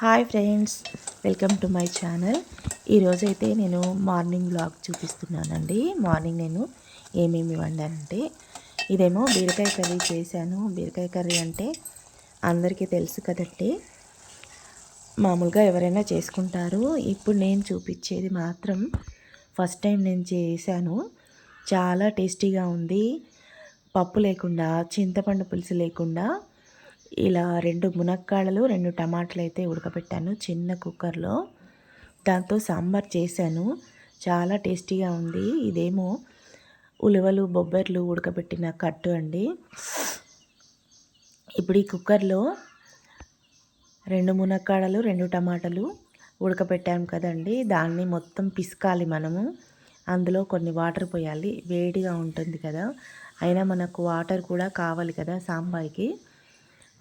Hi friends welcome to my channel. ఈరోజైతే నేను morning blog చూపిస్తున్నానండి. మార్నింగ్ నేను ఏమేమి వండానంటే ఇదేమో బీరకాయ కర్రీ చేశాను. బీరకాయ కర్రీ అంటే అందరికీ తెలుసు కదండి. మామూలుగా ఎవరైనా చేసుకుంటారు. ఇప్పుడు నేను చూపించేది మాత్రం ఫస్ట్ టైం నేను చేశాను. చాలా టేస్టీగా ఉంది. పప్పు లేకుండా చింతపండు పులుసు లేకుండా ఇలా రెండు మునక్కాడలు రెండు టమాటాలు అయితే ఉడకబెట్టాను చిన్న కుక్కర్లో. దాంతో సాంబార్ చేశాను. చాలా టేస్టీగా ఉంది. ఇదేమో ఉలవలు బొబ్బర్లు ఉడకబెట్టిన కట్టు అండి. ఇప్పుడు ఈ కుక్కర్లో రెండు మునక్కాడలు రెండు టమాటాలు ఉడకబెట్టాము కదండి. దాన్ని మొత్తం పిసకాలి మనము. అందులో కొన్ని వాటర్ పోయాలి. వేడిగా ఉంటుంది కదా. అయినా మనకు వాటర్ కూడా కావాలి కదా సాంబార్కి.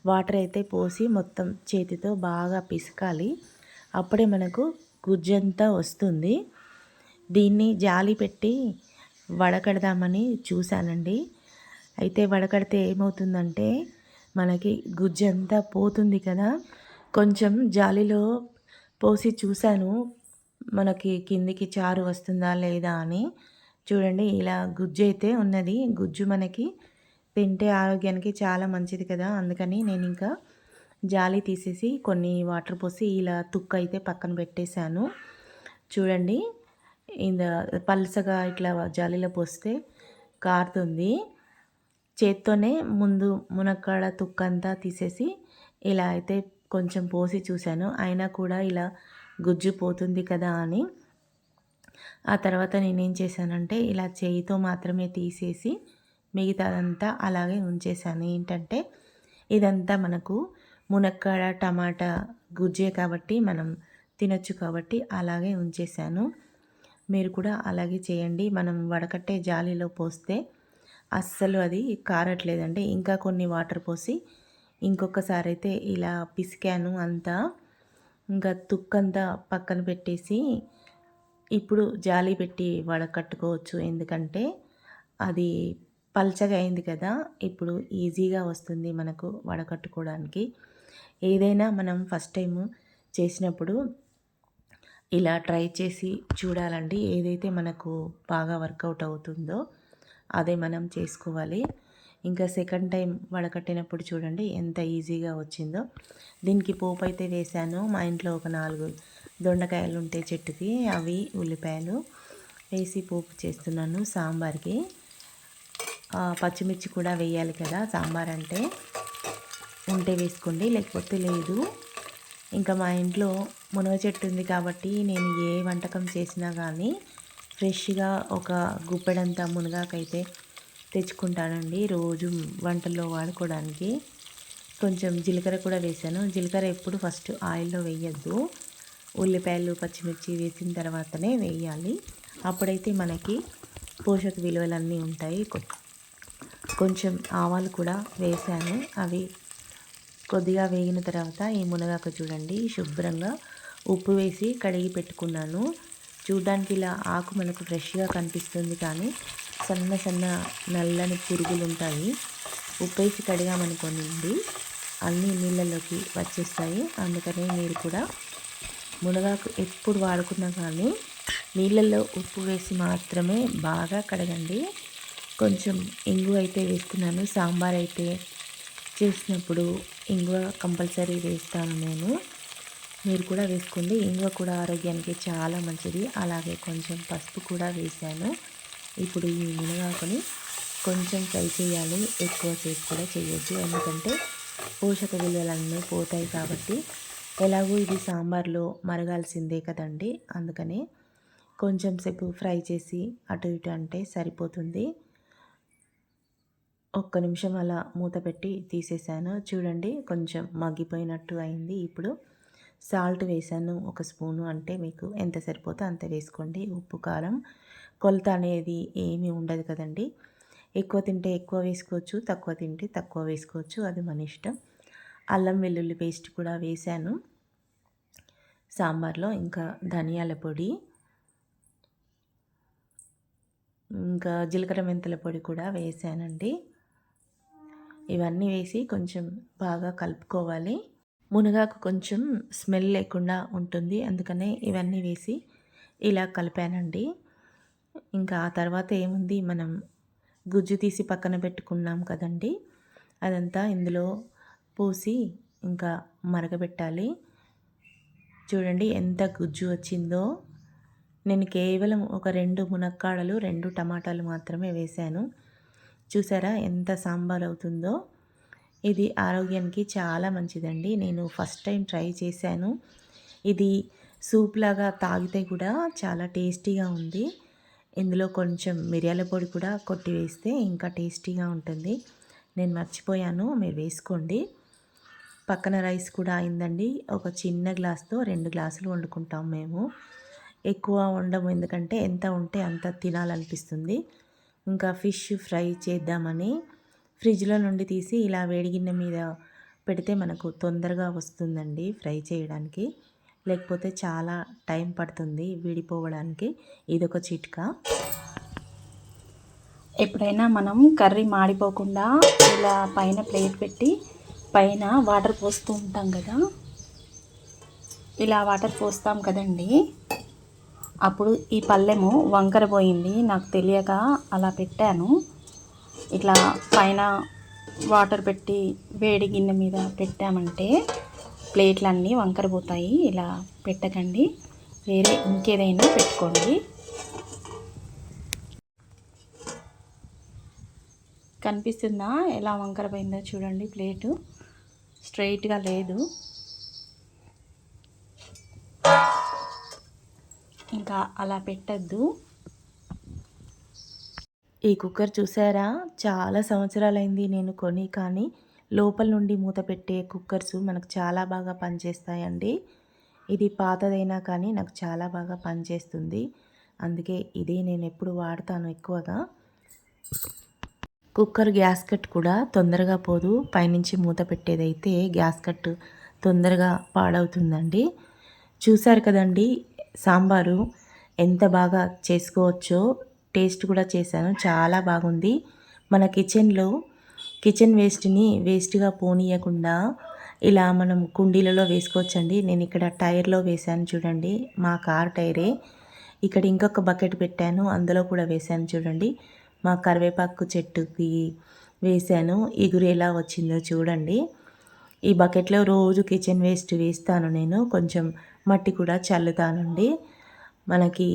వాటర్ అయితే పోసి మొత్తం చేతితో బాగా పిసకాలి. అప్పుడే మనకు గుజ్జంతా వస్తుంది. దీన్ని జాలి పెట్టి వడకడదామని చూశానండి. అయితే వడకడితే ఏమవుతుందంటే మనకి గుజ్జంతా పోతుంది కదా. కొంచెం జాలిలో పోసి చూశాను. మనకి కిందికి చారు వస్తుందా లేదా అని. చూడండి ఇలా గుజ్జు అయితే ఉన్నది. గుజ్జు మనకి తింటే ఆరోగ్యానికి చాలా మంచిది కదా అందుకని నేను ఇంకా జాలి తీసేసి కొన్ని వాటర్ పోసి ఇలా తుక్క అయితే పక్కన పెట్టేశాను. చూడండి ఇంద పలసగా ఇట్లా జాలీలో పోస్తే కారుతుంది. చేత్తోనే ముందు మునక్కాడ తుక్క అంతా తీసేసి ఇలా అయితే కొంచెం పోసి చూశాను. అయినా కూడా ఇలా గుజ్జు పోతుంది కదా అని. ఆ తర్వాత నేనేం చేశానంటే ఇలా చేయితో మాత్రమే తీసేసి మిగతాదంతా అలాగే ఉంచేసాను ఏంటంటే ఇదంతా మనకు మునక్కాడ టమాటా గుజ్జే కాబట్టి మనం తినొచ్చు కాబట్టి అలాగే ఉంచేసాను మీరు కూడా అలాగే చేయండి. మనం వడకట్టే జాలీలో పోస్తే అస్సలు అది కారట్లేదండి. ఇంకా కొన్ని వాటర్ పోసి ఇంకొకసారి అయితే ఇలా పిసికాను అంతా. ఇంకా తుక్కంతా పక్కన పెట్టేసి ఇప్పుడు జాలి పెట్టి వడకట్టుకోవచ్చు. ఎందుకంటే అది పల్చగా అయింది కదా ఇప్పుడు ఈజీగా వస్తుంది మనకు వడకట్టుకోవడానికి. ఏదైనా మనం ఫస్ట్ టైం చేసినప్పుడు ఇలా ట్రై చేసి చూడాలండి ఏదైతే మనకు బాగా వర్కౌట్ అవుతుందో అదే మనం చేసుకోవాలి. ఇంకా సెకండ్ టైం వడకట్టినప్పుడు చూడండి ఎంత ఈజీగా వచ్చిందో. దీనికి పోపు అయితే వేశాను మా ఇంట్లో ఒక నాలుగు దొండకాయలు ఉంటే చెట్టుకి అవి ఉల్లిపాయలు వేసి పోపు చేస్తున్నాను సాంబార్కి. పచ్చిమిర్చి కూడా వేయాలి కదా సాంబార్ అంటే. ఉంటే వేసుకోండి లేకపోతే లేదు. ఇంకా మా ఇంట్లో మునగ చెట్టు ఉంది కాబట్టి నేను ఏ వంటకం చేసినా కానీ ఫ్రెష్గా ఒక గుప్పెడంతా మునగాకైతే తెచ్చుకుంటానండి రోజు వంటల్లో వాడుకోవడానికి. కొంచెం జీలకర్ర కూడా వేసాను జీలకర్ర ఎప్పుడు ఫస్ట్ ఆయిల్లో వేయద్దు. ఉల్లిపాయలు పచ్చిమిర్చి వేసిన తర్వాతనే వేయాలి. అప్పుడైతే మనకి పోషక విలువలన్నీ ఉంటాయి. కొంచెం ఆవాలు కూడా వేసాను. అవి కొద్దిగా వేగిన తర్వాత ఈ మునగాకు చూడండి శుభ్రంగా ఉప్పు వేసి కడిగి పెట్టుకున్నాను. చూడడానికి ఇలా ఆకు మనకు ఫ్రెష్గా కనిపిస్తుంది కానీ సన్న సన్న నల్లని పురుగులు ఉంటాయి. ఉప్పేసి కడిగామనుకోండి అన్నీ నీళ్ళలోకి వచ్చేస్తాయి. అందుకనే మీరు కూడా మునగాకు ఎప్పుడు వాడుకున్నా కానీ నీళ్ళల్లో ఉప్పు వేసి మాత్రమే బాగా కడగండి. కొంచెం ఇంగు అయితే వేస్తున్నాను సాంబార్ అయితే చేసినప్పుడు ఇంగువ కంపల్సరీ వేస్తాను నేను. మీరు కూడా వేసుకోండి. ఇంగువ కూడా ఆరోగ్యానికి చాలా మంచిది. అలాగే కొంచెం పసుపు కూడా వేసాను. ఇప్పుడు ఈ మునగాకుని కొంచెం ఫ్రై చేయాలి. ఎక్కువ సేపు కూడా చేయొద్దు. ఎందుకంటే పోషక విలువలన్నీ పోతాయి కాబట్టి ఎలాగో ఇది సాంబార్లో మరగాల్సిందే కదండి. అందుకని కొంచెం సేపు ఫ్రై చేసి అటు ఇటు అంటే సరిపోతుంది. ఒక్క నిమిషం అలా మూత పెట్టి తీసేసాను. చూడండి కొంచెం మగ్గిపోయినట్టు అయింది ఇప్పుడు. సాల్ట్ వేసాను ఒక స్పూను అంటే మీకు ఎంత సరిపోతే అంత వేసుకోండి. ఉప్పు కారం. కొలత అనేది ఏమీ ఉండదు కదండి. ఎక్కువ తింటే ఎక్కువ వేసుకోవచ్చు తక్కువ తింటే తక్కువ వేసుకోవచ్చు. అది మన ఇష్టం. అల్లం వెల్లుల్లి పేస్ట్ కూడా వేసాను. సాంబార్లో ఇంకా ధనియాల పొడి ఇంకా జీలకర్ర మెంతుల పొడి కూడా వేసానండి. ఇవన్నీ వేసి కొంచెం బాగా కలుపుకోవాలి. మునగాకు కొంచెం స్మెల్ లేకుండా ఉంటుంది. అందుకనే ఇవన్నీ వేసి ఇలా కలిపానండి. ఇంకా ఆ తర్వాత ఏముంది? మనం గుజ్జు తీసి పక్కన పెట్టుకున్నాం కదండి. అదంతా ఇందులో పోసి ఇంకా మరగబెట్టాలి. చూడండి ఎంత గుజ్జు వచ్చిందో. నేను కేవలం ఒక రెండు మునక్కాడలు రెండు టమాటాలు మాత్రమే వేశాను. చూసారా ఎంత సాంబార్ అవుతుందో? ఇది ఆరోగ్యానికి చాలా మంచిదండి. నేను ఫస్ట్ టైం ట్రై చేశాను. ఇది సూప్ లాగా తాగితే కూడా చాలా టేస్టీగా ఉంది. ఇందులో కొంచెం మిరియాల పొడి కూడా కొట్టి వేస్తే ఇంకా టేస్టీగా ఉంటుంది. నేను మర్చిపోయాను మీరు వేసుకోండి. పక్కన రైస్ కూడా అయిందండి. ఒక చిన్న గ్లాస్తో రెండు గ్లాసులు వండుకుంటాం మేము. ఎక్కువ వండము ఎందుకంటే ఎంత ఉంటే అంత తినాలనిపిస్తుంది. ఇంకా ఫిష్ ఫ్రై చేద్దామని ఫ్రిడ్జ్లో నుండి తీసి ఇలా వేడి గిన్నె మీద పెడితే మనకు తొందరగా వస్తుందండి ఫ్రై చేయడానికి. లేకపోతే చాలా టైం పడుతుంది విడిపోవడానికి. ఇదొక చిట్కా. ఎప్పుడైనా మనం కర్రీ మాడిపోకుండా ఇలా పైన ప్లేట్ పెట్టి పైన వాటర్ పోస్తూ ఉంటాం కదా. ఇలా వాటర్ పోస్తాం కదండి. అప్పుడు ఈ పళ్ళెము వంకర పోయింది. నాకు తెలియక అలా పెట్టాను. ఇట్లా పైన వాటర్ పెట్టి వేడి గిన్నె మీద పెట్టామంటే ప్లేట్లన్నీ వంకర పోతాయి. ఇలా పెట్టకండి. వేరే ఇంకేదైనా పెట్టుకోండి. కనిపిస్తుందా? ఎలా వంకర పోయిందో చూడండి ప్లేటు. స్ట్రైట్గా లేదు. ఇంకా అలా పెట్టద్దు. ఈ కుక్కర్ చూసారా? చాలా సంవత్సరాలైంది నేను కొని కానీ లోపల నుండి మూత పెట్టే కుక్కర్స్ మనకు చాలా బాగా పనిచేస్తాయండి. ఇది పాతదైనా కానీ నాకు చాలా బాగా పనిచేస్తుంది. అందుకే ఇది నేను ఎప్పుడు వాడతాను ఎక్కువగా. కుక్కర్ గ్యాస్ కట్ కూడా తొందరగా పోదు. పైనుంచి మూత పెట్టేదైతే గ్యాస్ కట్ తొందరగా పాడవుతుందండి. చూసారు కదండి సాంబారు ఎంత బాగా చేసుకోవచ్చో టేస్ట్ కూడా చేశాను. చాలా బాగుంది. మన కిచెన్లో కిచెన్ వేస్ట్ని వేస్ట్గా పోనీయకుండా ఇలా మనం కుండీలలో వేసుకోవచ్చండి. నేను ఇక్కడ టైర్లో వేశాను చూడండి. మా కార్ టైరే. ఇక్కడ ఇంకొక బకెట్ పెట్టాను. అందులో కూడా వేశాను చూడండి. మా కరివేపాకు చెట్టుకి వేశాను. ఎగురు ఎలా వచ్చిందో చూడండి. ఈ బకెట్లో రోజు కిచెన్ వేస్ట్ వేస్తాను నేను. కొంచెం మట్టి కూడా చల్లుతానండి. మనకి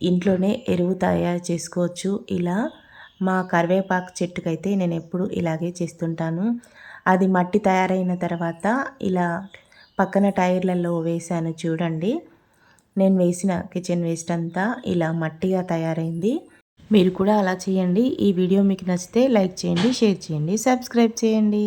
ఇంట్లోనే ఎరువు తయారు చేసుకోవచ్చు. ఇలా మా కరివేపాకు చెట్టుకైతే నేను ఎప్పుడు ఇలాగే చేస్తుంటాను. అది మట్టి తయారైన తర్వాత ఇలా పక్కన టైర్లలో వేసాను చూడండి. నేను వేసిన కిచెన్ వేస్ట్ అంతా ఇలా మట్టిగా తయారైంది. మీరు కూడా అలా చేయండి. ఈ వీడియో మీకు నచ్చితే లైక్ చేయండి షేర్ చేయండి సబ్స్క్రైబ్ చేయండి.